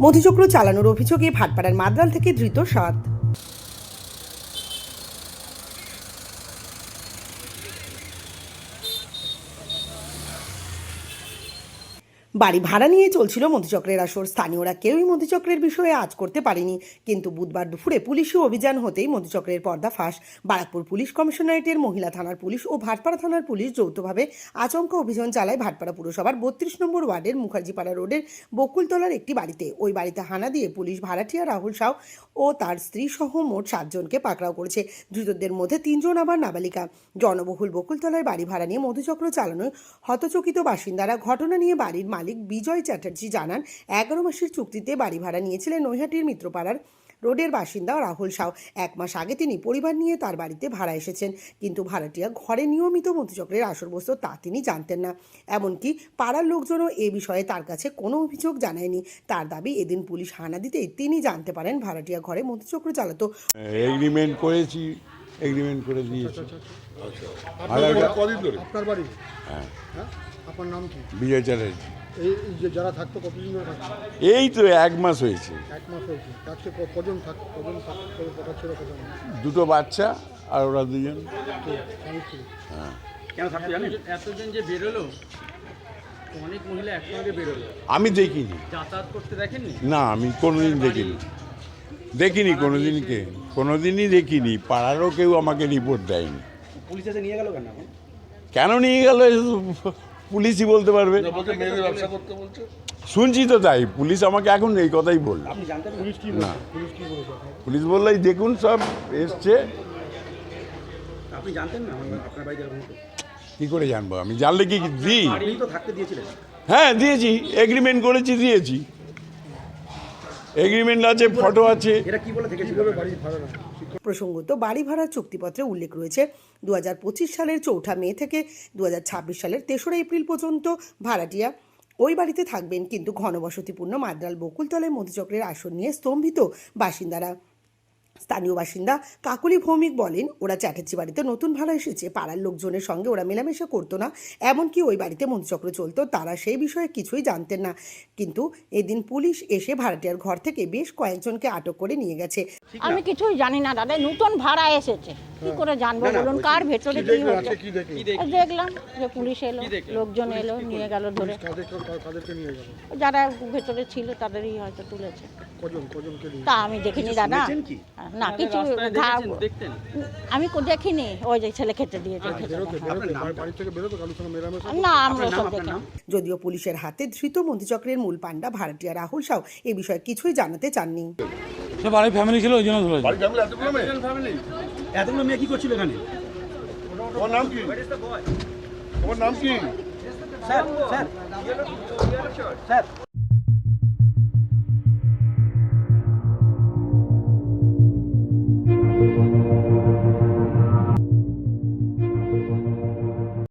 মধুচক্র চালানোর অভিযোগে ভাটপাড়ার মাদ্রাল থেকে ধৃত সাত বাড়ি ভাড়া নিয়ে চলছিল মধুচক্রের আসর। স্থানীয়রা কেউই মধুচক্রের বিষয়ে আজ করতে পারেনি। কিন্তু বুধবার দুপুরে পুলিশি অভিযান হতেই মধুচক্রের পর্দা ফাঁস বারাকপুর পুলিশ কমিশনারেটের মহিলা থানার পুলিশ ও ভাটপাড়া থানার পুলিশ যৌথভাবে আচমকা অভিযান চালায় ভাটপাড়া পুরসভার বত্রিশ নম্বর ওয়ার্ডের মুখার্জিপাড়া রোডের বকুলতলার একটি বাড়িতে। ওই বাড়িতে হানা দিয়ে পুলিশ ভাড়াটিয়া রাহুল সাউ ও তার স্ত্রী সহ মোট সাতজনকে পাকড়াও করেছে। ধৃতদের মধ্যে তিনজন আবার নাবালিকা। জনবহুল বকুলতলায় বাড়ি ভাড়া নিয়ে মধুচক্র চালানোয় হতচকিত বাসিন্দারা ঘটনা নিয়ে বাড়ির মালিক বিজয় চ্যাটার্জি জানান, এগারো মাসের চুক্তিতে বাড়ি ভাড়া নিয়েছিলেন নৈহাটির মিত্রপাড়ার রোডের বাসিন্দা রাহুল সাউ। এক মাস আগে তিনি পরিবার নিয়ে তার বাড়িতে ভাড়া এসেছেন, কিন্তু ভাড়াটিয়া ঘরে নিয়মিত মধুচক্রের আসর তা তিনি জানতেন না। এমনকি পাড়ার লোকজনও এ বিষয়ে তার কাছে কোনো অভিযোগ জানায়নি। তার দাবি, এদিন পুলিশ হানা দিতেই তিনি জানতে পারেন ভাড়াটিয়া ঘরে মধুচক্র চালাতো। এগ্রিমেন্ট করেছি। এগ্রিমেন্ট করে দিয়েছি। আপনার আলাদা- বাড়ি কদিন ধরে? আপনার বাড়ি? হ্যাঁ। হ্যাঁ? আপনার নাম কি? বিজয় চ্যাটার্জি। এই যে যারা থাকতো কতদিন ধরে থাকতো? এই তো এক মাস হয়েছে। এক মাস হয়েছে। কজন থাক কজন কজন দুটো বাচ্চা আর ওরা দুজন। স্ত্রী কেন থাকতে জানেন? এতজন যে বেরোলো অনেক মহিলা একসঙ্গে বেরোলো। আমি দেখিনি। যাতায়াত করতে দেখেননি? না আমি কোনোদিন দেখিনি। দেখিনি কোনোদিন কে কোনোদিনই দেখিনি পাড়ারও কেউ আমাকে রিপোর্ট দেয়নি। পুলিশ এসে নিয়ে গেল কেন কেন নিয়ে গেল পুলিশই বলতে পারবে। শুনছি তো তাই পুলিশ আমাকে এখন এই কথাই বলল। আপনি জানতেন পুলিশ কি না। পুলিশ কি বলেছে? বললাই দেখুন সব এসছে। কি করে জানব? আমি জানলে কি দিই হ্যাঁ দিয়েছি এগ্রিমেন্ট করেছি দিয়েছি। এগ্রিমেন্ট আছে ফটো আছে। এটা কি বলে থেকেছিল কীভাবে বাড়ি ভাড়া প্রসঙ্গত বাড়ি ভাড়ার চুক্তিপত্রে উল্লেখ রয়েছে দু হাজার পঁচিশ সালের চৌঠা মে থেকে দু হাজার ছাব্বিশ সালের তেসরা এপ্রিল পর্যন্ত ভাড়াটিয়া ওই বাড়িতে থাকবেন কিন্তু ঘনবসতিপূর্ণ মাদ্রাল বকুলতলায় মধুচক্রের আসন নিয়ে স্তম্ভিত বাসিন্দারা। স্থানীয় বাসিন্দা কাকুলি ভৌমিক বলেন ওরা চ্যাটার্জি বাড়িতে নতুন ভাড়া এসেছে পাড়ার লোকজনের সঙ্গে ওরা মেলামেশা করতো না। এমনকি ওই বাড়িতে মধুচক্র চলতো তারা সেই বিষয়ে কিছুই জানতেন না। কিন্তু এদিন পুলিশ এসে ভাড়াটিয়ার ঘর থেকে বেশ কয়েকজনকে আটক করে নিয়ে গেছে। আমি কিছুই জানি না দাদা নতুন ভাড়া এসেছে। কি করে জানব বলুন কার ভেতরে কি হচ্ছে? দেখলাম যে পুলিশ এলো লোকজন এলো নিয়ে গেল ধরে। যারা ভেতরে ছিল তাদেরই হয়তো তুলেছে। কজন কজনকে তা আমি দেখিনি দাদা? না কিছু আমি কো- দেখিনি ওই যে ছেলে খেতে দেয়। না আমরা সব নাম? যদিও পুলিশের হাতে ধৃত মধুচক্রের মূল পাণ্ডা ভাড়াটিয়া রাহুল সাউ এ বিষয়ে কিছুই জানাতে চাননি। সে বাড়ির ফ্যামিলি ছিল ওই জন্য ধরেছে। এতগুলো মেয়ে কি করছিল এখানে? তোমার নাম কি? তোমার নাম কি? Sir sir. স্যার।